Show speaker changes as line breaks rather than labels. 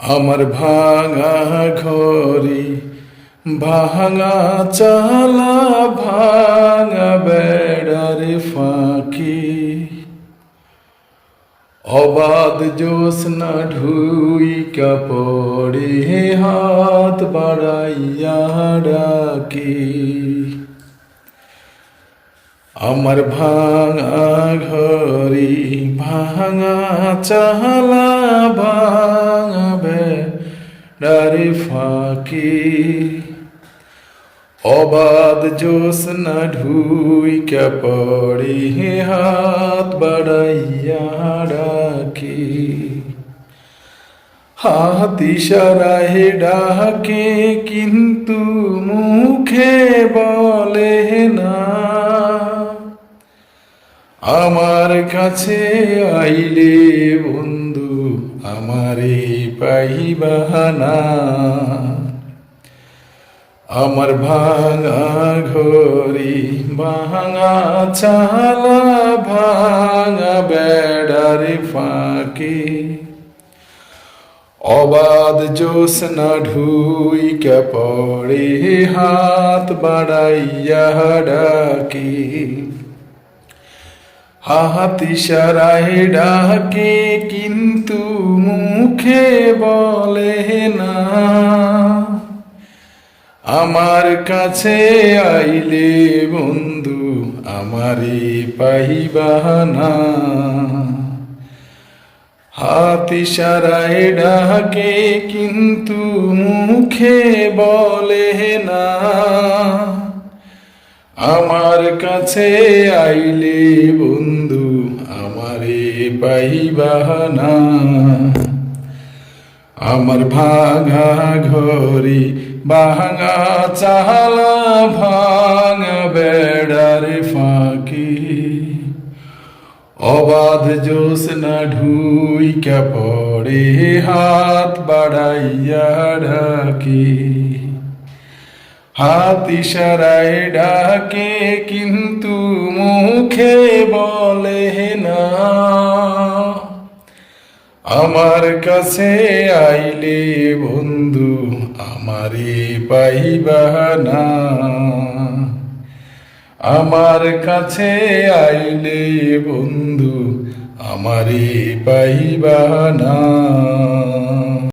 আমার ভাঙা ঘরি ভাঙা চালা, ভাঙা বেড়ার ফাঁকি। অবাধ জোসনা ঢুই কাপড়ে হাত বাড়াইয়া ডাকি। আমার ভাঙা ঘরি ভাঙা চালা ভাঙা বেড়ারে ফাঁকি। অবাধ জোসনা ঢুই পড়ে হাত বাড়াইয়া ডাকি। হাত ইশারায় ডাকে কিন্তু মুখে বলে আমার কাছে আইলে বন্ধু, আমারে পাইবানা আমার ভাঙা ঘরি ভাঙা চালা, ভাঙা বেড়ারে ফাঁকি। অবাধ জোসনা ঢুই পড়ে হাত বাড়াইয়া ডাকি। হাত ইশারায় ডাকে, কিন্তু মুখে বলে না। আমার কাছে আইলে বন্ধু, আমারে পাইবানা হাত ইশারায় ডাকে, কিন্তু মুখে বলে না। আমার কাছে আইলে বন্ধু পাইবানা আমার ভাঙা ঘরি ভাঙা চালা, ভাঙা বেড়ার ফাঁকি। অবাধ জোসনা ঢুই পড়ে, হাত বাড়াইয়া ডাকি হাত ইশারায় ডাকে, কিন্তু মুখে বলে না। আমার কাছে আইলে বন্ধু আমারে পাইবা না। আমার কাছে আইলে বন্ধু আমারে পাইবানা